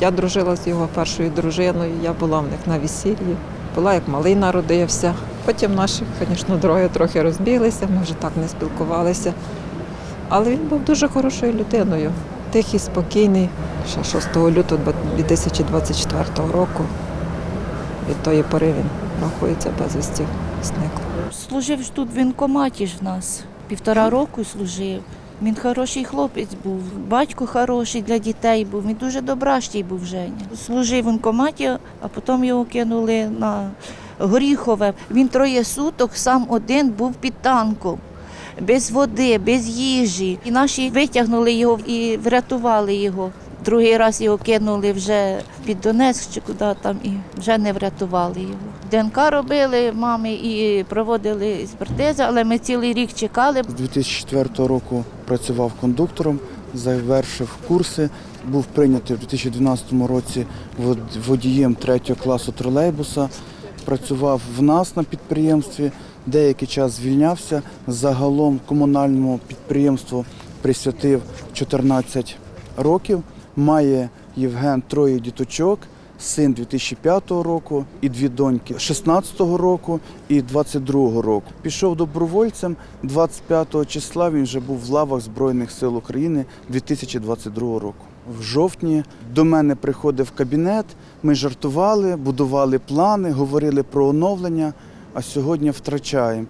Я дружила з його першою дружиною, я була в них на весіллі, була як малий народився. Потім наші, звісно, дороги трохи розбіглися, ми вже так не спілкувалися. Але він був дуже хорошою людиною, тихий, спокійний. Ще 6 лютого 2024 року. Від тої пори він рахується безвісті зникло. Служив ж тут в воєнкоматі ж в нас. Півтора року служив. Він хороший хлопець був, батько хороший для дітей був. Він дуже добращий був Женя. Служив в онкоматі, а потім його кинули на Горіхове. Він троє суток сам один був під танком. Без води, без їжі. І наші витягнули його і врятували його. Другий раз його кинули вже під Донецьк чи куди там і вже не врятували його. ДНК робили мами і проводили експертизи, але ми цілий рік чекали. З 2004 року працював кондуктором, завершив курси, був прийнятий в 2012 році водієм третього класу тролейбуса. Працював в нас на підприємстві, деякий час звільнявся. Загалом комунальному підприємству присвятив 14 років. Має Євген троє діточок, син 2005 року і дві доньки 16 року і 22 року. Пішов добровольцем 25-го числа. Він вже був в лавах Збройних сил України 2022 року. В жовтні до мене приходив кабінет. Ми жартували, будували плани, говорили про оновлення. А сьогодні втрачаємо.